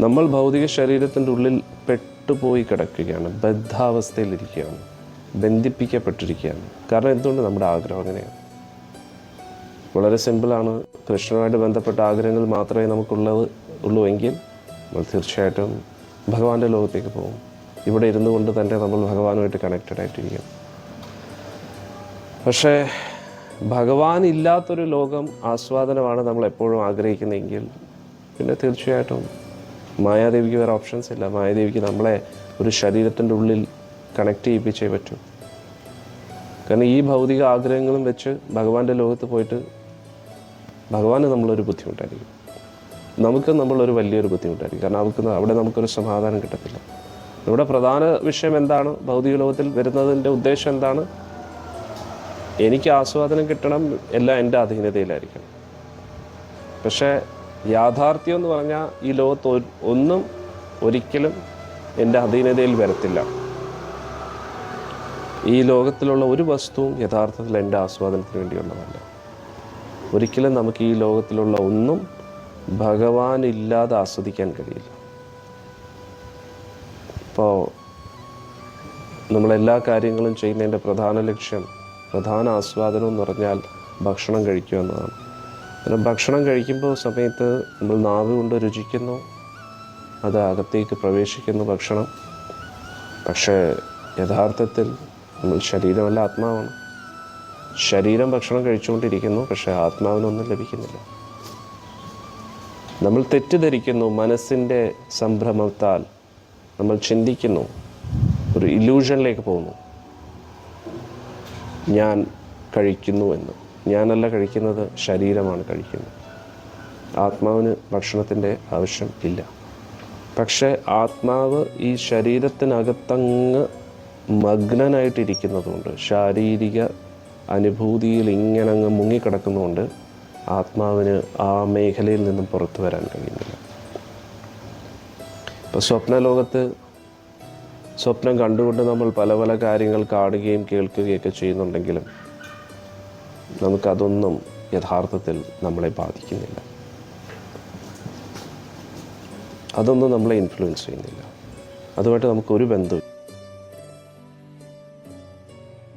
നമ്മൾ ഭൗതിക ശരീരത്തിന്റെ ഉള്ളിൽ പെട്ടുപോയി കിടക്കുകയാണ് ബദ്ധാവസ്ഥയിലിരിക്കുകയാണ് ബന്ധിപ്പിക്കപ്പെട്ടിരിക്കുകയാണ്. കാരണം എന്തുകൊണ്ട്? നമ്മുടെ ആഗ്രഹം അങ്ങനെയാണ്. വളരെ സിമ്പിളാണ്. കൃഷ്ണനുമായിട്ട് ബന്ധപ്പെട്ട ആഗ്രഹങ്ങൾ മാത്രമേ നമുക്കുള്ളത് ഉള്ളൂ എങ്കിൽ നമ്മൾ തീർച്ചയായിട്ടും ഭഗവാന്റെ ലോകത്തേക്ക് പോകും. ഇവിടെ ഇരുന്നു കൊണ്ട് തന്നെ നമ്മൾ ഭഗവാനുമായിട്ട് കണക്റ്റഡ് ആയിട്ടിരിക്കും. പക്ഷേ ഭഗവാൻ ഇല്ലാത്തൊരു ലോകം ആസ്വാദനമാണ് നമ്മൾ എപ്പോഴും ആഗ്രഹിക്കുന്നതെങ്കിൽ പിന്നെ തീർച്ചയായിട്ടും മായാദേവിക്ക് വേറെ ഓപ്ഷൻസ് ഇല്ല. മായാദേവിക്ക് നമ്മളെ ഒരു ശരീരത്തിന്റെ ഉള്ളിൽ കണക്ട് ചെയ്യിപ്പിച്ചേ പറ്റൂ. കാരണം ഈ ഭൗതിക ആഗ്രഹങ്ങളും വെച്ച് ഭഗവാന്റെ ലോകത്ത് പോയിട്ട് ഭഗവാന് നമ്മളൊരു ബുദ്ധിമുട്ടായിരിക്കും. നമുക്ക് നമ്മളൊരു വലിയൊരു ബുദ്ധിമുട്ടായിരിക്കും. കാരണം അവർക്ക് അവിടെ നമുക്കൊരു സമാധാനം കിട്ടത്തില്ല. നമ്മുടെ പ്രധാന വിഷയം എന്താണ്? ഭൗതിക ലോകത്തിൽ വരുന്നതിന്റെ ഉദ്ദേശം എന്താണ്? എനിക്ക് ആസ്വാദനം കിട്ടണം എല്ലാം എന്റെ അധീനതയിലായിരിക്കണം. പക്ഷേ യാഥാർത്ഥ്യം എന്ന് പറഞ്ഞാൽ ഈ ലോകത്ത് ഒന്നും ഒരിക്കലും എന്റെ അധീനതയിൽ വരത്തില്ല. ഈ ലോകത്തിലുള്ള ഒരു വസ്തുവും യഥാർത്ഥത്തിൽ എന്റെ ആസ്വാദനത്തിന് വേണ്ടിയുള്ളതല്ല ഒരിക്കലും നമുക്ക് ഈ ലോകത്തിലുള്ള ഒന്നും ഭഗവാൻ ഇല്ലാതെ ആസ്വദിക്കാൻ കഴിയില്ല. ഇപ്പോൾ നമ്മളെല്ലാ കാര്യങ്ങളും ചെയ്യുന്നതിന്റെ പ്രധാന ലക്ഷ്യം പ്രധാന ആസ്വാദനം എന്ന് പറഞ്ഞാൽ ഭക്ഷണം കഴിക്കുക എന്നതാണ്. കാരണം ഭക്ഷണം കഴിക്കുമ്പോൾ സമയത്ത് നമ്മൾ നാവ് കൊണ്ട് രുചിക്കുന്നു. അത് അകത്തേക്ക് പ്രവേശിക്കുന്നു ഭക്ഷണം. പക്ഷേ യഥാർത്ഥത്തിൽ നമ്മൾ ശരീരമല്ല ആത്മാവാണ്. ശരീരം ഭക്ഷണം കഴിച്ചുകൊണ്ടിരിക്കുന്നു പക്ഷേ ആത്മാവിനൊന്നും ലഭിക്കുന്നില്ല. നമ്മൾ തെറ്റിദ്ധരിക്കുന്നു മനസ്സിന്റെ സംഭ്രമത്താൽ നമ്മൾ ചിന്തിക്കുന്നു ഒരു ഇല്യൂഷനിലേക്ക് പോകുന്നു. ഞാൻ കഴിക്കുന്നു എന്ന്. ഞാനല്ല കഴിക്കുന്നത് ശരീരമാണ് കഴിക്കുന്നത്. ആത്മാവിന് ഭക്ഷണത്തിന്റെ ആവശ്യം ഇല്ല. പക്ഷേ ആത്മാവ് ഈ ശരീരത്തിനകത്തങ്ങ് മഗ്നനായിട്ടിരിക്കുന്നതുകൊണ്ട് ശാരീരിക അനുഭൂതിയിൽ ഇങ്ങനെ അങ്ങ് മുങ്ങിക്കിടക്കുന്നതുകൊണ്ട് ആത്മാവിന് ആ മേഖലയിൽ നിന്നും പുറത്തു വരാൻ കഴിയുന്നില്ല. ഇപ്പോൾ സ്വപ്നലോകത്ത് സ്വപ്നം കണ്ടുകൊണ്ട് നമ്മൾ പല പല കാര്യങ്ങൾ കാണുകയും കേൾക്കുകയൊക്കെ ചെയ്യുന്നുണ്ടെങ്കിലും നമുക്കതൊന്നും യഥാർത്ഥത്തിൽ നമ്മളെ ബാധിക്കുന്നില്ല. അതൊന്നും നമ്മളെ ഇൻഫ്ലുവൻസ് ചെയ്യുന്നില്ല. അതുമായിട്ട് നമുക്കൊരു ബന്ധവും